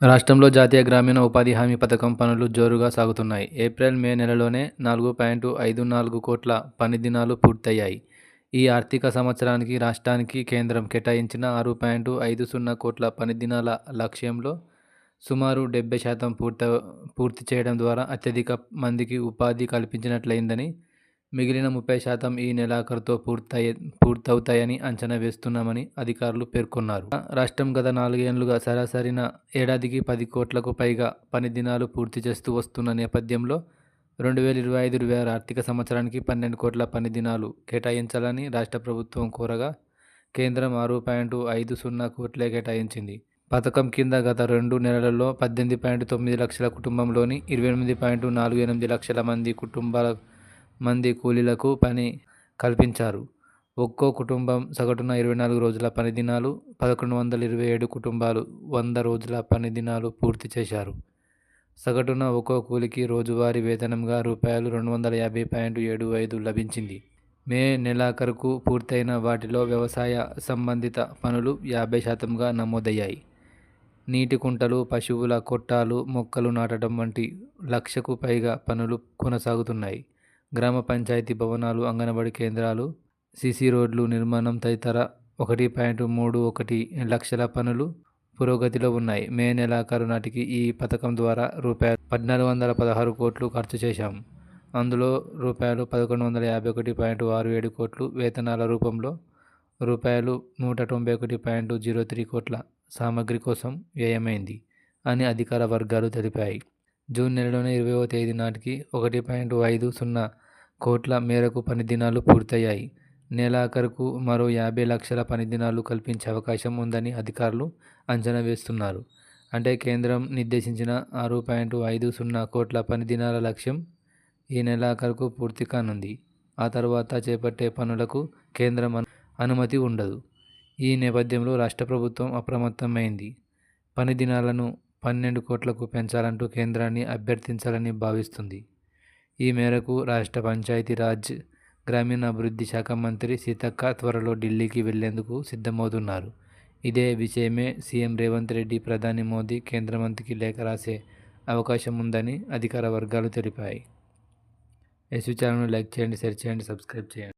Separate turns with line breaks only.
రాష్ట్రంలో జాతీయ గ్రామీణ ఉపాధి హామీ పథకం పనులు జోరుగా సాగుతున్నాయి. ఏప్రిల్, మే నెలలోనే నాలుగు పాయింట్ ఐదు నాలుగు కోట్ల పని దినాలు పూర్తయ్యాయి. ఈ ఆర్థిక సంవత్సరానికి రాష్ట్రానికి కేంద్రం కేటాయించిన ఆరు పాయింట్ ఐదు సున్నా కోట్ల పని దినాల లక్ష్యంలో సుమారు డెబ్బై శాతం పూర్త పూర్తి చేయడం ద్వారా అత్యధిక మందికి ఉపాధి కల్పించినట్లయిందని, మిగిలిన ముప్పై శాతం ఈ నెలాఖరుతో పూర్తవుతాయని అంచనా వేస్తున్నామని అధికారులు పేర్కొన్నారు. రాష్ట్రం గత నాలుగేళ్ళుగా సరాసరిన ఏడాదికి పది కోట్లకు పైగా పని దినాలు పూర్తి చేస్తూ వస్తున్న నేపథ్యంలో రెండు వేల ఇరవై ఐదు ఇరవై ఆరు ఆర్థిక సంవత్సరానికి పన్నెండు కోట్ల పని దినాలు కేటాయించాలని రాష్ట్ర ప్రభుత్వం కోరగా కేంద్రం ఆరు పాయింట్ ఐదు సున్నా కోట్లే కేటాయించింది. పథకం కింద గత రెండు నెలలలో పద్దెనిమిది పాయింట్ తొమ్మిది లక్షల కుటుంబంలోని ఇరవై ఎనిమిది పాయింట్ నాలుగు ఎనిమిది లక్షల మంది కుటుంబాల మంది కూలీలకు పని కల్పించారు. ఒక్కో కుటుంబం సగటున ఇరవై నాలుగు రోజుల పని దినాలు, పదకొండు వందల ఇరవై ఏడు కుటుంబాలు వంద రోజుల పని దినాలు పూర్తి చేశారు. సగటున ఒక్కో కూలికి రోజువారీ వేతనంగా రూపాయలు రెండు వందల యాభై పాయింట్ ఏడు ఐదు లభించింది. మే నెలాఖరుకు పూర్తయిన వాటిలో వ్యవసాయ సంబంధిత పనులు యాభై శాతంగా నమోదయ్యాయి. నీటి కుంటలు, పశువుల కొట్టాలు, మొక్కలు నాటడం వంటి లక్షకు పైగా పనులు కొనసాగుతున్నాయి. గ్రామ పంచాయతీ భవనాలు, అంగన్వాడీ కేంద్రాలు, సీసీ రోడ్లు నిర్మాణం తదితర ఒకటి పాయింట్ మూడు ఒకటి లక్షల పనులు పురోగతిలో ఉన్నాయి. మే నెలాఖరు నాటికి ఈ పథకం ద్వారా రూపాయలు పద్నాలుగు వందల పదహారు కోట్లు ఖర్చు చేశాం. అందులో రూపాయలు పదకొండు వందల యాభై ఒకటి పాయింట్ ఆరు ఏడు కోట్లు వేతనాల రూపంలో, రూపాయలు నూట తొంభై ఒకటి పాయింట్ జీరో త్రీ కోట్ల సామగ్రి కోసం వ్యయమైంది అని అధికార వర్గాలు తెలిపాయి. జూన్ నెలలోనే ఇరవైవ తేదీ నాటికి ఒకటి పాయింట్ ఐదు సున్నా కోట్ల మేరకు పని దినాలు పూర్తయ్యాయి. నెలాఖరుకు మరో యాభై లక్షల పని దినాలు కల్పించే అవకాశం ఉందని అధికారులు అంచనా వేస్తున్నారు. అంటే కేంద్రం నిర్దేశించిన ఆరు పాయింట్ ఐదు సున్నా కోట్ల పని దినాల లక్ష్యం ఈ నెలాఖరుకు పూర్తి కానుంది. ఆ తర్వాత చేపట్టే పనులకు కేంద్రం అనుమతి ఉండదు. ఈ నేపథ్యంలో రాష్ట్ర ప్రభుత్వం అప్రమత్తమైంది. పని దినాలను పన్నెండు కోట్లకు పెంచాలంటూ కేంద్రాన్ని అభ్యర్థించాలని భావిస్తుంది ఈ మేరకు రాష్ట్ర పంచాయతీ రాజ్, గ్రామీణాభివృద్ధి శాఖ మంత్రి సీతక్క త్వరలో ఢిల్లీకి వెళ్ళేందుకు సిద్ధమవుతున్నారు. ఇదే విషయమే సీఎం రేవంత్ రెడ్డి ప్రధాని మోదీ, కేంద్ర మంత్రికి లేఖ రాసే అవకాశం ఉందని అధికార వర్గాలు తెలిపాయి. ఎస్వీ ఛానల్ను లైక్ చేయండి, షేర్ చేయండి, సబ్స్క్రైబ్ చేయండి.